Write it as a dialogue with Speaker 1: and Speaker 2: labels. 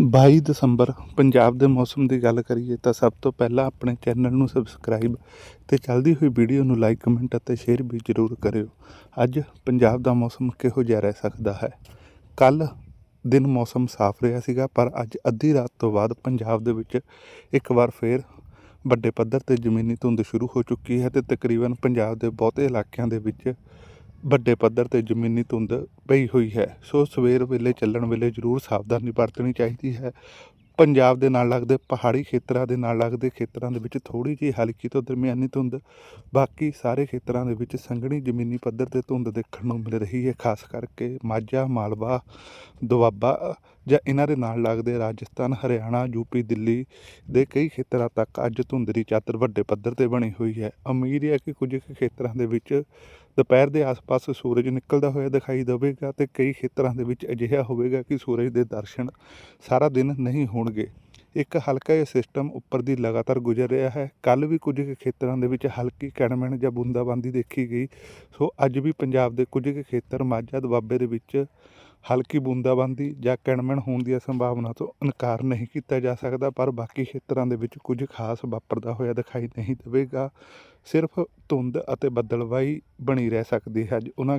Speaker 1: 22 ਦਸੰਬਰ ਪੰਜਾਬ ਦੇ ਮੌਸਮ ਦੀ ਗੱਲ ਕਰੀਏ ਤਾਂ ਸਭ ਤੋਂ ਪਹਿਲਾਂ ਆਪਣੇ ਚੈਨਲ ਨੂੰ ਸਬਸਕ੍ਰਾਈਬ ਤੇ ਚੱਲਦੀ ਹੋਈ ਵੀਡੀਓ ਨੂੰ ਲਾਈਕ, ਕਮੈਂਟ ਅਤੇ ਸ਼ੇਅਰ ਵੀ ਜ਼ਰੂਰ ਕਰਿਓ। ਅੱਜ ਪੰਜਾਬ ਦਾ ਮੌਸਮ ਕਿਹੋ ਜਿਹਾ ਰਹਿ ਸਕਦਾ ਹੈ? ਕੱਲ ਦਿਨ ਮੌਸਮ ਸਾਫ਼ ਰਿਹਾ ਸੀਗਾ, ਪਰ ਅੱਜ ਅੱਧੀ ਰਾਤ ਤੋਂ ਬਾਅਦ ਪੰਜਾਬ ਦੇ ਵਿੱਚ ਇੱਕ ਵਾਰ ਫੇਰ ਵੱਡੇ ਪੱਧਰ ਤੇ ਜ਼ਮੀਨੀ ਧੁੰਦ ਸ਼ੁਰੂ ਹੋ ਚੁੱਕੀ ਹੈ ਤੇ ਤਕਰੀਬਨ ਪੰਜਾਬ ਦੇ ਬਹੁਤੇ ਇਲਾਕਿਆਂ ਦੇ ਵਿੱਚ ਵੱਡੇ ਪੱਧਰ ਤੇ ਜ਼ਮੀਨੀ ਧੁੰਦ ਪਈ ਹੋਈ ਹੈ। ਸੋ ਸਵੇਰ ਵੇਲੇ ਚੱਲਣ ਵੇਲੇ ਜ਼ਰੂਰ ਸਾਵਧਾਨੀ ਵਰਤਣੀ ਚਾਹੀਦੀ ਹੈ। ਪੰਜਾਬ ਦੇ ਨਾਲ ਲੱਗਦੇ ਪਹਾੜੀ ਖੇਤਰਾਂ ਦੇ ਨਾਲ ਲੱਗਦੇ ਖੇਤਰਾਂ ਦੇ ਵਿੱਚ ਥੋੜੀ ਜਿਹੀ ਹਲਕੀ ਤੋਂ ਦਰਮਿਆਨੀ ਧੁੰਦ, ਬਾਕੀ ਸਾਰੇ ਖੇਤਰਾਂ ਦੇ ਵਿੱਚ ਸੰਘਣੀ ਜ਼ਮੀਨੀ ਪੱਧਰ ਤੇ ਧੁੰਦ ਦੇਖਣ ਨੂੰ ਮਿਲ ਰਹੀ ਹੈ, ਖਾਸ ਕਰਕੇ ਮਾਝਾ, ਮਾਲਵਾ, ਦੁਆਬਾ ਜਾਂ ਇਹਨਾਂ ਦੇ ਨਾਲ ਲੱਗਦੇ ਰਾਜਸਥਾਨ, ਹਰਿਆਣਾ ਯੂਪੀ ਦਿੱਲੀ ਦੇ ਕਈ ਖੇਤਰਾਂ ਤੱਕ ਅੱਜ ਧੁੰਦ ਦੀ ਚਾਦਰ ਵੱਡੇ ਪੱਧਰ ਤੇ ਬਣੀ ਹੋਈ ਹੈ। ਉਮੀਦ ਹੈ ਕਿ ਕੁਝ ਕੁ ਖੇਤਰਾਂ ਦੇ ਵਿੱਚ ਦੁਪਹਿਰ ਦੇ ਆਸ-ਪਾਸ ਸੂਰਜ ਨਿਕਲਦਾ ਹੋਇਆ ਦਿਖਾਈ ਦੇਵੇਗਾ ਤੇ ਕਈ ਖੇਤਰਾਂ ਦੇ ਵਿੱਚ ਅਜਿਹਾ ਹੋਵੇਗਾ ਕਿ ਸੂਰਜ ਦੇ ਦਰਸ਼ਨ ਸਾਰਾ ਦਿਨ ਨਹੀਂ ਹੋਣ ਹੋਣਗੇ। ਇੱਕ ਹਲਕਾ ਜਿਹਾ ਸਿਸਟਮ ਉੱਪਰ ਦੀ ਲਗਾਤਾਰ ਗੁਜ਼ਰ ਰਿਹਾ ਹੈ। ਕੱਲ ਵੀ ਕੁਝ ਕੁ ਖੇਤਰਾਂ ਦੇ ਵਿੱਚ ਹਲਕੀ ਕਣਮਣ ਜਾਂ ਬੂੰਦਾਬਾਂਦੀ ਦੇਖੀ ਗਈ। ਸੋ ਅੱਜ ਵੀ ਪੰਜਾਬ ਦੇ ਕੁਝ ਕੁ ਖੇਤਰ ਮਾਝਾ ਦੁਆਬੇ ਦੇ ਵਿੱਚ ਹਲਕੀ ਬੂੰਦਾਬਾਂਦੀ ਜਾਂ ਕਣਮਣ ਹੋਣ ਦੀਆਂ ਸੰਭਾਵਨਾ ਤੋਂ ਇਨਕਾਰ ਨਹੀਂ ਕੀਤਾ ਜਾ ਸਕਦਾ, ਪਰ ਬਾਕੀ ਖੇਤਰਾਂ ਦੇ ਵਿੱਚ ਕੁਝ ਖਾਸ ਵਾਪਰਦਾ ਹੋਇਆ ਦਿਖਾਈ ਨਹੀਂ ਦੇਵੇਗਾ। ਸਿਰਫ ਧੁੰਦ ਅਤੇ ਬੱਦਲਵਾਈ ਬਣੀ ਰਹਿ ਸਕਦੀ ਹੈ। ਅੱਜ ਉਹਨਾਂ ਖੇ